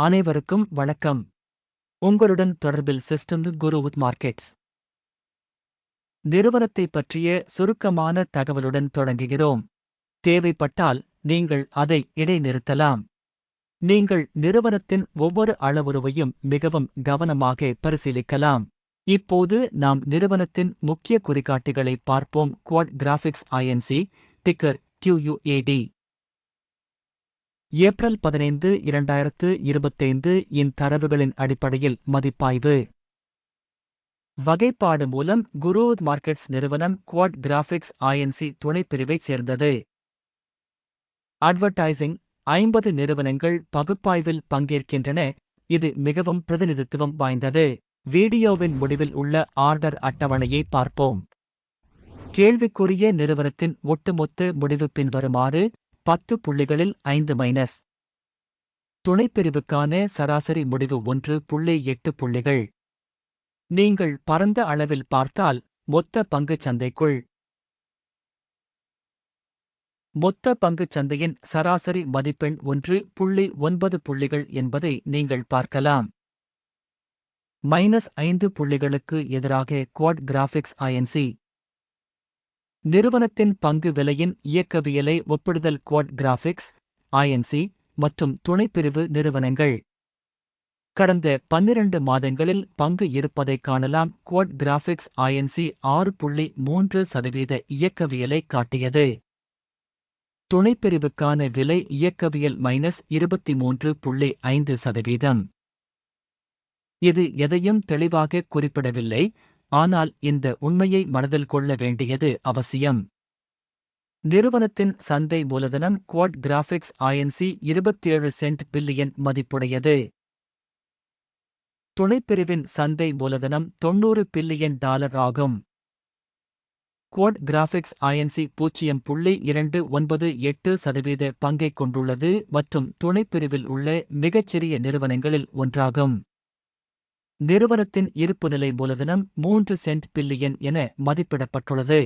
அனைவருக்கும் வணக்கம். உங்களுடன் தொடர்பில் சிஸ்டம் குரு வித் மார்க்கெட்ஸ். நிறுவனத்தை பற்றிய சுருக்கமான தகவலுடன் தொடங்குகிறோம். தேவைப்பட்டால் நீங்கள் அதை இடைநிறுத்தலாம். நீங்கள் நிறுவனத்தின் ஒவ்வொரு அளவுருவையும் மிகவும் கவனமாக பரிசீலிக்கலாம். இப்போது நாம் நிறுவனத்தின் முக்கிய குறிகாட்டிகளை பார்ப்போம். Quad Graphics Inc ticker Q U A D April பதினைந்து இரண்டாயிரத்து இருபத்தைந்து இன் தரவுகளின் அடிப்படையில் மதிப்பாய்வு. வகைப்பாடு மூலம் குரூத் மார்க்கெட்ஸ் நிறுவனம் குவாட் கிராபிக்ஸ் ஐஎன்சி துணைப்பிரிவைச் சேர்ந்தது. அட்வர்டைசிங் ஐம்பது நிறுவனங்கள் பகுப்பாய்வில் பங்கேற்கின்றன. இது மிகவும் பிரதிநிதித்துவம் வாய்ந்தது. வீடியோவின் முடிவில் உள்ள ஆர்டர் அட்டவணையை பார்ப்போம். கேள்விக்குரிய நிறுவனத்தின் ஒட்டுமொத்த முடிவு பின்வருமாறு பத்து புள்ளிகளில் ஐந்து மைனஸ். துணைப்பிரிவுக்கான சராசரி முடிவு ஒன்று புள்ளி எட்டு புள்ளிகள். நீங்கள் பரந்த அளவில் பார்த்தால் மொத்த பங்குச் சந்தைக்குள். மொத்த பங்குச் சந்தையின் சராசரி மதிப்பெண் ஒன்று புள்ளி ஒன்பது புள்ளிகள் என்பதை நீங்கள் பார்க்கலாம். மைனஸ் ஐந்து புள்ளிகளுக்கு எதிராக குவாட் கிராஃபிக்ஸ் ஐஎன்சி நிறுவனத்தின் பங்கு விலையின் இயக்கவியலை ஒப்பிடுதல் குவாட் கிராஃபிக்ஸ் ஐஎன்சி மற்றும் துணைப்பிரிவு நிறுவனங்கள். கடந்த பன்னிரண்டு மாதங்களில் பங்கு இருப்பதைக் காணலாம் குவாட் கிராஃபிக்ஸ் ஐஎன்சி ஆறு புள்ளி மூன்று சதவீத இயக்கவியலை காட்டியது. துணைப்பிரிவுக்கான விலை இயக்கவியல் மைனஸ் இருபத்தி மூன்று புள்ளி ஐந்து சதவீதம். இது எதையும் தெளிவாக குறிப்பிடவில்லை. ஆனால் இந்த உண்மையை மனதில் கொள்ள வேண்டியது அவசியம். நிறுவனத்தின் சந்தை மூலதனம் குவாட் கிராபிக்ஸ் ஐஎன்சி இருபத்தேழு சென்ட் பில்லியன் மதிப்புடையது. துணைப்பிரிவின் சந்தை மூலதனம் தொன்னூறு பில்லியன் டாலர் ஆகும். குவாட் கிராபிக்ஸ் ஐஎன்சி பூஜ்ஜியம் புள்ளி இரண்டு ஒன்பது எட்டு சதவீத பங்கைக் கொண்டுள்ளது மற்றும் துணைப்பிரிவில் உள்ள மிகச்சிறிய நிறுவனங்களில் ஒன்றாகும். நிறுவனத்தின் இருப்புநிலை மூலதனம் மூன்று சென்ட் பில்லியன் என மதிப்பிடப்பட்டுள்ளது.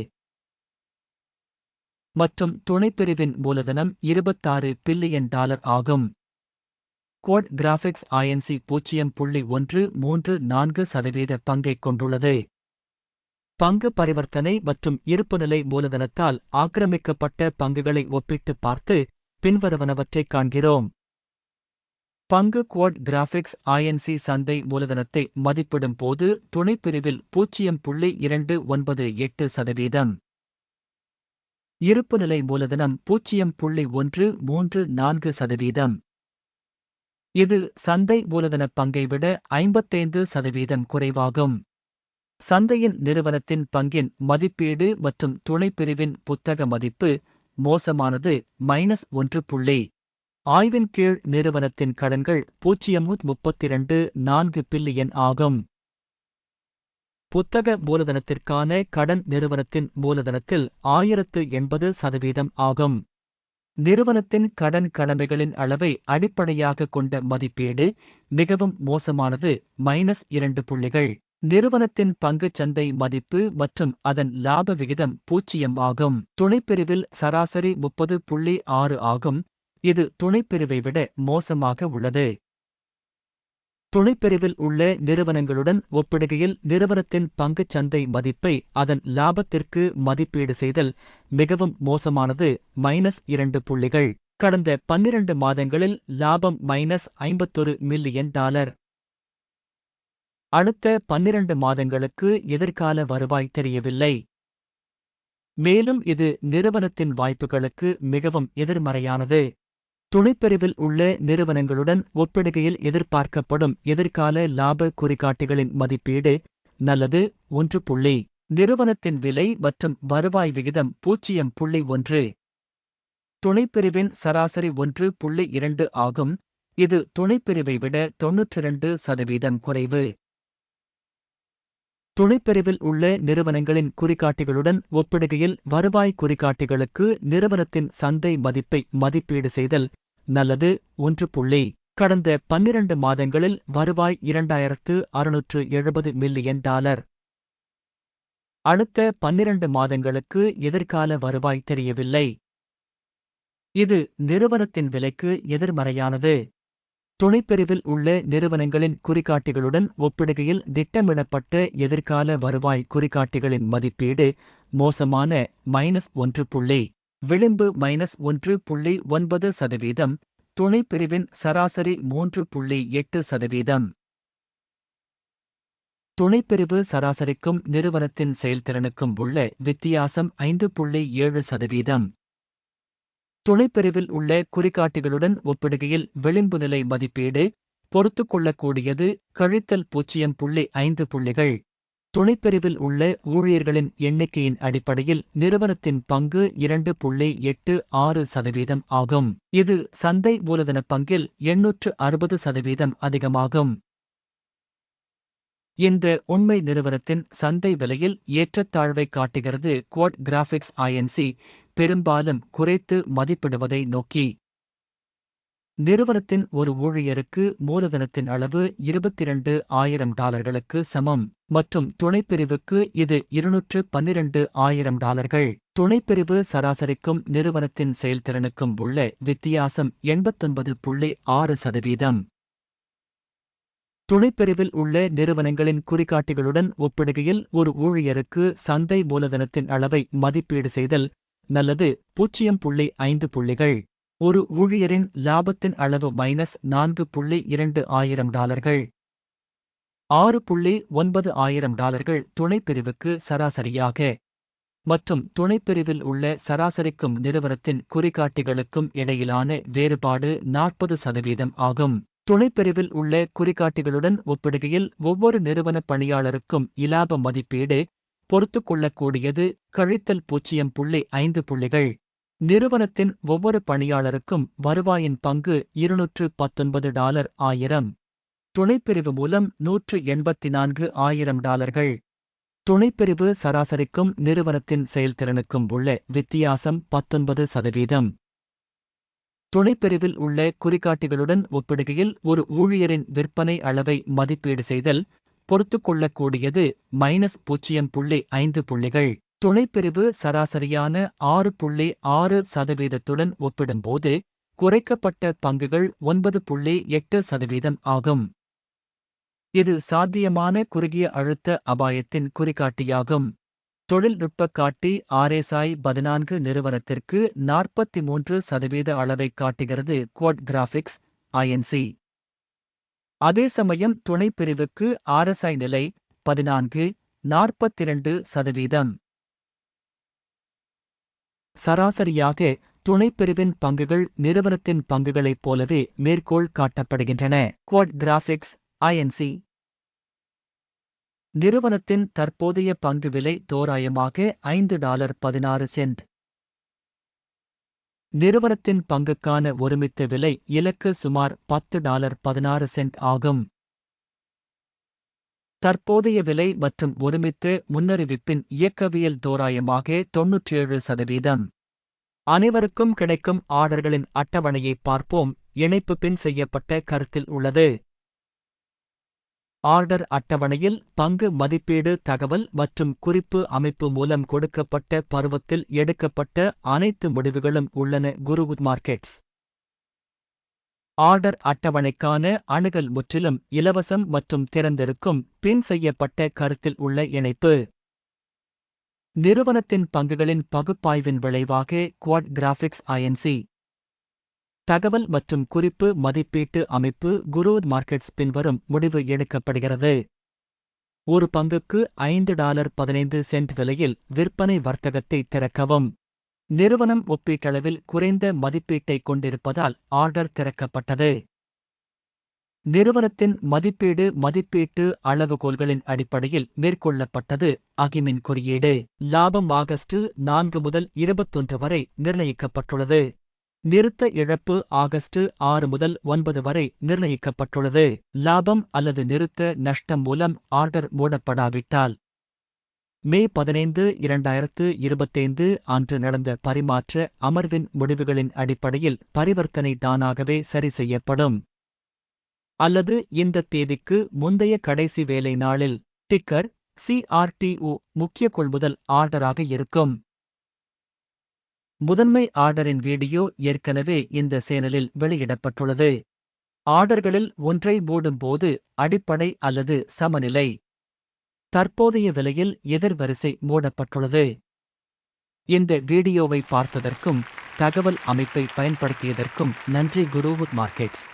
மற்றும் துணைப்பிரிவின் மூலதனம் இருபத்தாறு பில்லியன் டாலர் ஆகும். கோட் கிராபிக்ஸ் ஐஎன்சி பூஜ்ஜியம் புள்ளி ஒன்று மூன்று நான்கு சதவீத பங்கைக் கொண்டுள்ளது. பங்கு பரிவர்த்தனை மற்றும் இருப்புநிலை மூலதனத்தால் ஆக்கிரமிக்கப்பட்ட பங்குகளை ஒப்பிட்டு பார்த்து பின்வருவனவற்றைக் காண்கிறோம். பங்கு குவாட் கிராபிக்ஸ் ஐஎன்சி சந்தை மூலதனத்தை மதிப்பிடும் போது துணைப்பிரிவில் பூஜ்ஜியம் புள்ளி இரண்டு ஒன்பது எட்டு சதவீதம். இருப்புநிலை மூலதனம் பூஜ்ஜியம் புள்ளி ஒன்று மூன்று நான்கு சதவீதம். இது சந்தை மூலதன பங்கை விட ஐம்பத்தைந்து சதவீதம் குறைவாகும். சந்தையின் நிறுவனத்தின் பங்கின் மதிப்பீடு மற்றும் துணைப்பிரிவின் புத்தக மதிப்பு மோசமானது மைனஸ் ஒன்று புள்ளி ஆய்வின் கீழ் நிறுவனத்தின் கடன்கள் பூஜ்ஜியம் முப்பத்திரண்டு நான்கு பில்லியன் ஆகும். புத்தக மூலதனத்திற்கான கடன் நிறுவனத்தின் மூலதனத்தில் ஆயிரத்து எண்பது சதவீதம் ஆகும். நிறுவனத்தின் கடன் கடமைகளின் அளவை அடிப்படையாக கொண்ட மதிப்பீடு மிகவும் மோசமானது மைனஸ் இரண்டு புள்ளிகள். நிறுவனத்தின் பங்கு சந்தை மதிப்பு மற்றும் அதன் லாப விகிதம் பூஜ்ஜியம் ஆகும். துணைப்பிரிவில் சராசரி முப்பது புள்ளி ஆறு ஆகும். இது துணைப்பிரிவை விட மோசமாக உள்ளது. துணைப்பிரிவில் உள்ள நிறுவனங்களுடன் ஒப்பிடுகையில் நிறுவனத்தின் பங்குச் சந்தை மதிப்பை அதன் லாபத்திற்கு மதிப்பீடு செய்தல் மிகவும் மோசமானது மைனஸ் இரண்டு புள்ளிகள். கடந்த பன்னிரண்டு மாதங்களில் லாபம் மைனஸ் ஐம்பத்தொரு மில்லியன் டாலர். அடுத்த பன்னிரண்டு மாதங்களுக்கு எதிர்கால வருவாய் தெரியவில்லை. மேலும் இது நிறுவனத்தின் வாய்ப்புகளுக்கு மிகவும் எதிர்மறையானது. துணைப்பிரிவில் உள்ள நிறுவனங்களுடன் ஒப்பிடுகையில் எதிர்பார்க்கப்படும் எதிர்கால லாப குறிகாட்டிகளின் மதிப்பீடு நல்லது ஒன்று புள்ளி. நிறுவனத்தின் விலை மற்றும் வருவாய் விகிதம் பூஜ்ஜியம் புள்ளி ஒன்று. துணைப்பிரிவின் சராசரி ஒன்று புள்ளி இரண்டு ஆகும். இது துணைப்பிரிவை விட தொன்னூற்றிரண்டு சதவீதம் குறைவு. துணைப்பிரிவில் உள்ள நிறுவனங்களின் குறிகாட்டிகளுடன் ஒப்பிடுகையில் வருவாய் குறிகாட்டிகளுக்கு நிறுவனத்தின் சந்தை மதிப்பை மதிப்பீடு செய்தல் நல்லது ஒன்று புள்ளி. கடந்த பன்னிரண்டு மாதங்களில் வருவாய் இரண்டாயிரத்து அறுநூற்று எழுபது மில்லியன் டாலர். அடுத்த பன்னிரண்டு மாதங்களுக்கு எதிர்கால வருவாய் தெரியவில்லை. இது நிறுவனத்தின் விலைக்கு எதிர்மறையானது. துணைப்பிரிவில் உள்ள நிறுவனங்களின் குறிகாட்டிகளுடன் ஒப்பிடுகையில் திட்டமிடப்பட்ட எதிர்கால வருவாய் குறிகாட்டிகளின் மதிப்பீடு மோசமான மைனஸ் ஒன்று புள்ளி. விளிம்பு மைனஸ் ஒன்று புள்ளி ஒன்பது சதவீதம் துணைப்பிரிவின் சராசரி மூன்று புள்ளி எட்டு சதவீதம். துணைப்பிரிவு சராசரிக்கும் நிறுவனத்தின் செயல்திறனுக்கும் உள்ள வித்தியாசம் ஐந்து புள்ளி ஏழு சதவீதம். துணைப்பிரிவில் உள்ள குறிகாட்டிகளுடன் ஒப்பிடுகையில் விளிம்பு நிலை மதிப்பீடு பொறுத்துக்கொள்ளக்கூடியது கழித்தல் பூஜ்ஜியம் புள்ளி ஐந்து புள்ளிகள். துணைப்பிரிவில் உள்ள ஊழியர்களின் எண்ணிக்கையின் அடிப்படையில் நிறுவனத்தின் பங்கு இரண்டு புள்ளி எட்டு ஆறு சதவீதம் ஆகும். இது சந்தை மூலதன பங்கில் எண்ணூற்று அறுபது சதவீதம் அதிகமாகும். இந்த உண்மை நிறுவனத்தின் சந்தை விலையில் ஏற்றத்தாழ்வை காட்டுகிறது குவாட் கிராபிக்ஸ் ஐஎன்சி பெரும்பாலும் குறைத்து மதிப்பிடுவதை நோக்கி. நிறுவனத்தின் ஒரு ஊழியருக்கு மூலதனத்தின் அளவு இருபத்திரண்டு ஆயிரம் டாலர்களுக்கு சமம். மற்றும் துணைப்பிரிவுக்கு இது இருநூற்று பன்னிரண்டு ஆயிரம் டாலர்கள். துணைப்பிரிவு சராசரிக்கும் நிறுவனத்தின் செயல்திறனுக்கும் உள்ள வித்தியாசம் எண்பத்தொன்பது புள்ளி ஆறு சதவீதம். துணைப்பிரிவில் உள்ள நிறுவனங்களின் குறிகாட்டிகளுடன் ஒப்பிடுகையில் ஒரு ஊழியருக்கு சந்தை மூலதனத்தின் அளவை மதிப்பீடு செய்தல் நல்லது பூஜ்ஜியம் புள்ளி ஐந்து புள்ளிகள். ஒரு ஊழியரின் லாபத்தின் அளவு மைனஸ் நான்கு புள்ளி இரண்டு ஆயிரம் டாலர்கள். ஆறு புள்ளி ஒன்பது ஆயிரம் டாலர்கள் துணைப்பிரிவுக்கு சராசரியாக. மற்றும் துணைப்பிரிவில் உள்ள சராசரிக்கும் நிறுவனத்தின் குறிகாட்டிகளுக்கும் இடையிலான வேறுபாடு நாற்பது சதவீதம் ஆகும். துணைப்பிரிவில் உள்ள குறிகாட்டிகளுடன் ஒப்பிடுகையில் ஒவ்வொரு நிறுவன பணியாளருக்கும் இலாப மதிப்பீடு பொறுத்துக்கொள்ளக்கூடியது கழித்தல் பூஜ்ஜியம் புள்ளி ஐந்து புள்ளிகள். நிறுவனத்தின் ஒவ்வொரு பணியாளருக்கும் வருவாயின் பங்கு இருநூற்று பத்தொன்பது டாலர் ஆயிரம். துணைப்பிரிவு மூலம் நூற்று எண்பத்தி நான்கு ஆயிரம் டாலர்கள். துணைப்பிரிவு சராசரிக்கும் நிறுவனத்தின் செயல்திறனுக்கும் உள்ள வித்தியாசம் பத்தொன்பது சதவீதம். துணைப்பிரிவில் உள்ள குறிகாட்டிகளுடன் ஒப்பிடுகையில் ஒரு ஊழியரின் விற்பனை அளவை மதிப்பீடு செய்தல் பொறுத்துக்கொள்ளக்கூடியது மைனஸ் பூஜ்ஜியம் புள்ளி ஐந்து புள்ளிகள். துணைப்பிரிவு சராசரியான ஆறு புள்ளி ஆறு சதவீதத்துடன் ஒப்பிடும்போது குறைக்கப்பட்ட பங்குகள் ஒன்பது புள்ளி எட்டு சதவீதம் ஆகும். இது சாத்தியமான குறுகிய அழுத்த அபாயத்தின் குறிகாட்டியாகும். தொழில்நுட்ப காட்டி ஆர்எஸ்ஐ பதினான்கு நிறுவனத்திற்கு நாற்பத்தி மூன்று சதவீத அளவை காட்டுகிறது குவாட் கிராபிக்ஸ் ஐஎன்சி அதே சமயம் துணைப்பிரிவுக்கு ஆர்எஸ்ஐ நிலை பதினான்கு நாற்பத்திரண்டு சதவீதம். சராசரியாக துணைப்பிரிவின் பங்குகள் நிறுவனத்தின் பங்குகளைப் போலவே மேற்கோள் காட்டப்படுகின்றன. குவாட் கிராபிக்ஸ் ஐஎன்சி நிறுவனத்தின் தற்போதைய பங்கு விலை தோராயமாக ஐந்து டாலர் பதினாறு சென்ட். நிறுவனத்தின் பங்குக்கான ஒருமித்த விலை இலக்கு சுமார் பத்து டாலர் பதினாறு சென்ட் ஆகும். தற்போதைய விலை மற்றும் ஒருமித்த முன்னறிவிப்பின் இயக்கவியல் தோராயமாக தொன்னூற்றேழு சதவீதம். அனைவருக்கும் கிடைக்கும் ஆர்டர்களின் அட்டவணையை பார்ப்போம். இணைப்பு பின் செய்யப்பட்ட கருத்தில் உள்ளது. ஆர்டர் அட்டவணையில் பங்கு மதிப்பீடு தகவல் மற்றும் குறிப்பு அமைப்பு மூலம் கொடுக்கப்பட்ட பருவத்தில் எடுக்கப்பட்ட அனைத்து முடிவுகளும் உள்ளன குருகுத் மார்க்கெட்ஸ். ஆர்டர் அட்டவணைக்கான அணுகல் முற்றிலும் இலவசம் மற்றும் திறந்திருக்கும் பின் செய்யப்பட்ட கருத்தில் உள்ள இணைப்பு. நிறுவனத்தின் பங்குகளின் பகுப்பாய்வின் விளைவாக குவாட் கிராபிக்ஸ் ஐஎன்சி தகவல் மற்றும் குறிப்பு மதிப்பீட்டு அமைப்பு குரோத் மார்க்கெட்ஸ் பின்வரும் முடிவு எடுக்கப்படுகிறது. ஒரு பங்குக்கு ஐந்து டாலர் பதினைந்து சென்ட் விலையில் விற்பனை வர்த்தகத்தை திறக்கவும். நிறுவனம் ஒப்பீட்டளவில் குறைந்த மதிப்பீட்டை கொண்டிருப்பதால் ஆர்டர் திறக்கப்பட்டது. நிறுவனத்தின் மதிப்பீடு மதிப்பீட்டு அளவுகோல்களின் அடிப்படையில் மேற்கொள்ளப்பட்டது அகிமின் குறியீடு. லாபம் ஆகஸ்ட் நான்கு முதல் இருபத்தொன்று வரை நிர்ணயிக்கப்பட்டுள்ளது. நிறுத்த இழப்பு ஆகஸ்ட் ஆறு முதல் ஒன்பது வரை நிர்ணயிக்கப்பட்டுள்ளது. லாபம் அல்லது நிறுத்த நஷ்டம் மூலம் ஆர்டர் மூடப்படாவிட்டால் மே பதினைந்து இரண்டாயிரத்து இருபத்தைந்து அன்று நடந்த பரிமாற்ற அமர்வின் முடிவுகளின் அடிப்படையில் பரிவர்த்தனை தானாகவே சரி செய்யப்படும். அல்லது இந்த தேதிக்கு முந்தைய கடைசி வேலை நாளில் டிக்கர் சிஆர்டிஓ முக்கிய கொள்முதல் ஆர்டராக இருக்கும். முதன்மை ஆர்டரின் வீடியோ ஏற்கனவே இந்த சேனலில் வெளியிடப்பட்டுள்ளது. ஆர்டர்களில் ஒன்றை மூடும்போது அடிப்படை அல்லது சமநிலை. தற்போதைய விலையில் எதிர்வரிசை மூடப்பட்டுள்ளது. இந்த வீடியோவை பார்த்ததற்கும் தகவல் அமைப்பை பயன்படுத்தியதற்கும் நன்றி குருவுத் மார்க்கெட்ஸ்.